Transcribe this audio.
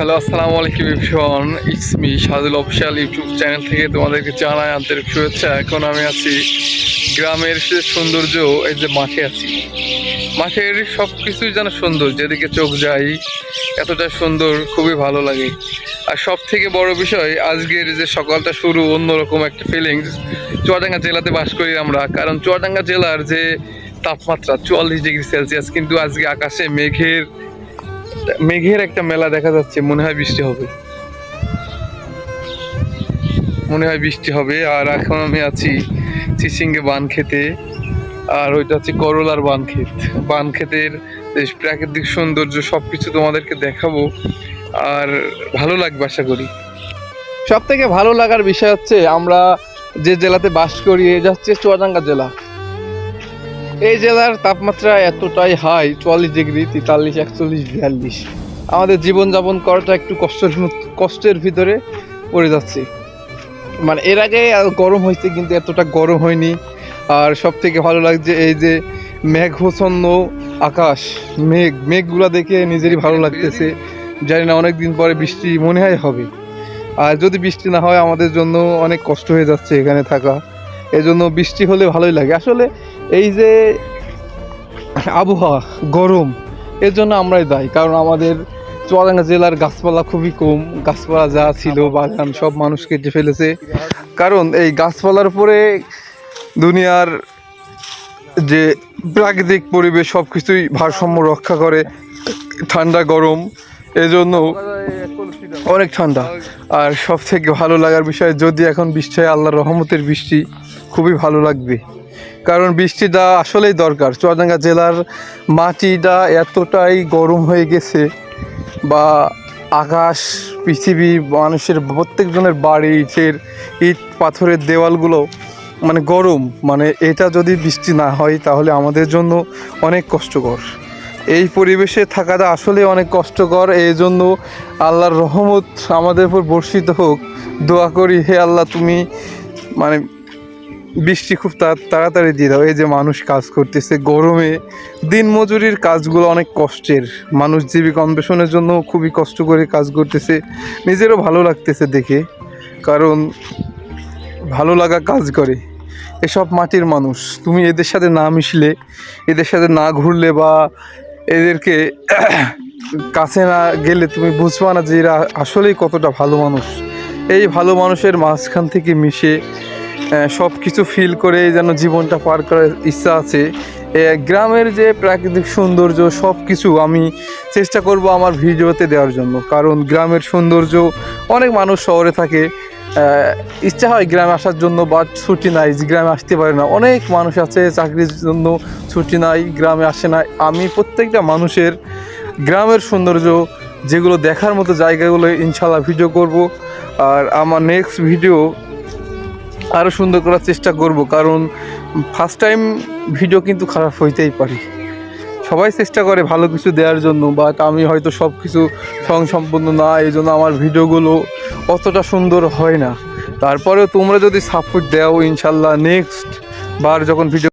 Hello, আসসালামু আলাইকুম ইভশন it's me Sadul official YouTube channel থেকে তোমাদেরকে জানাই আন্তরিক শুভেচ্ছা। এখন আমি আছি গ্রামের সে সৌন্দর্য, এই যে মাঠে আছি। মাঠের সব কিছুই যেন সুন্দর, যেদিকে চোখ যায় এতটা সুন্দর, খুবই ভালো লাগে। আর সব থেকে বড় বিষয়, আজকের যে সকালটা শুরু, অন্যরকম একটা ফিলিংস চুয়াডাঙ্গা জেলাতে বাস করি আমরা, কারণ চুয়াডাঙ্গা জেলার যে তাপমাত্রা, চুয়াল্লিশ ডিগ্রি সেলসিয়াস, কিন্তু আজকে আকাশে মেঘের মেঘের একটা মেলা দেখা যাচ্ছে, মনে হয় বৃষ্টি হবে। মনে হয় বৃষ্টি হবে, আর এখন আমি আছি চিচিঙ্গে বান খেতে, আর ওইটা হচ্ছে করলার বান ক্ষেত বান ক্ষেতের প্রাকৃতিক সৌন্দর্য সব কিছু তোমাদেরকে দেখাবো, আর ভালো লাগবে আশা করি। সব থেকে ভালো লাগার বিষয় হচ্ছে, আমরা যে জেলাতে বাস করি এটা হচ্ছে চুয়াডাঙ্গা জেলা। এই জেলার তাপমাত্রা এতটাই হাই চুয়াল্লিশ ডিগ্রি তেতাল্লিশ, একচল্লিশ, বিয়াল্লিশ। আমাদের জীবনযাপন করাটা একটু কষ্টের কষ্টের ভিতরে পড়ে যাচ্ছে। মানে এর আগে গরম হয়েছে, কিন্তু এতটা গরম হয়নি। আর সব থেকে ভালো লাগছে এই যে মেঘাচ্ছন্ন আকাশ। মেঘ, মেঘগুলা দেখে নিজেরই ভালো লাগতেছে। জানি না অনেক দিন পরে বৃষ্টি মনে হয় হবে। আর যদি বৃষ্টি না হয়, আমাদের জন্য অনেক কষ্ট হয়ে যাচ্ছে এখানে থাকা। এজন্য বৃষ্টি হলে ভালোই লাগে। আসলে এই যে আবহাওয়া গরম এর জন্য আমরাই দায়ী। কারণ আমাদের চুয়াডাঙ্গা জেলার গাছপালা খুবই কম। গাছপালা যা ছিল বাগান সব মানুষ কেটে ফেলেছে। কারণ এই গাছপালার উপরে দুনিয়ার যে প্রাকৃতিক পরিবেশ সব কিছুই ভারসাম্য রক্ষা করে ঠান্ডা গরম এজন্য অনেক ঠান্ডা। আর সব থেকে ভালো লাগার বিষয় যদি এখন বৃষ্টি হয় আল্লাহর রহমতের বৃষ্টি। খুবই ভালো লাগবে। কারণ বৃষ্টিটা আসলেই দরকার। চুয়াডাঙ্গা জেলার মাটিটা এতটাই গরম হয়ে গেছে বা আকাশ, পৃথিবী, মানুষের প্রত্যেকজনের বাড়ি, ইটের ইট, পাথরের দেওয়ালগুলো মানে গরম। মানে এটা যদি বৃষ্টি না হয় তাহলে আমাদের জন্য অনেক কষ্টকর। এই পরিবেশে থাকাটা আসলে অনেক কষ্টকর। এই জন্য আল্লাহর রহমত আমাদের উপর বর্ষিত হোক। দোয়া করি, হে আল্লাহ, তুমি মানে বৃষ্টি খুব তাড়াতাড়ি দিয়ে দাও। এই যে মানুষ কাজ করতেছে, গরমে দিন মজুরির কাজগুলো অনেক কষ্টের। মানুষ জীবিকা অন্বেষণের জন্য খুবই কষ্ট করে কাজ করতেছে। নিজেরও ভালো লাগতেছে দেখে, কারণ ভালো লাগা কাজ করে। এসব মাটির মানুষ। তুমি এদের সাথে না মিশলে, এদের সাথে না ঘুরলে বা এদেরকে কাছে না গেলে তুমি বুঝবা না যে এরা আসলেই কতটা ভালো মানুষ। এই ভালো মানুষের মাঝখান থেকে মিশে সব কিছু ফিল করে যেন জীবনটা পার করার ইচ্ছা আছে। গ্রামের যে প্রাকৃতিক সৌন্দর্য সব কিছু আমি চেষ্টা করব আমার ভিডিওতে দেওয়ার জন্য। কারণ গ্রামের সৌন্দর্য, অনেক মানুষ শহরে থাকে। ইচ্ছা হয় গ্রামে আসার জন্য বা ছুটি নাই, গ্রামে আসতে পারে না। অনেক মানুষ আছে, চাকরির জন্য ছুটি নাই, গ্রামে আসে না। আমি প্রত্যেকটা মানুষের গ্রামের সৌন্দর্য, যেগুলো দেখার মতো জায়গাগুলো ইনশাল্লাহ ভিডিও করব। আর আমার নেক্সট ভিডিও আরও সুন্দর করার চেষ্টা করব, কারণ ফার্স্ট টাইম ভিডিও কিন্তু খারাপ হইতেই পারে। সবাই চেষ্টা করে ভালো কিছু দেওয়ার জন্য বাট আমি হয়তো সব কিছু সম্পূর্ণ না, এই জন্য আমার ভিডিওগুলো অতটা সুন্দর হয় না। তারপরেও তোমরা যদি সাপোর্ট দাও, ইনশাল্লাহ নেক্সট বার যখন ভিডিও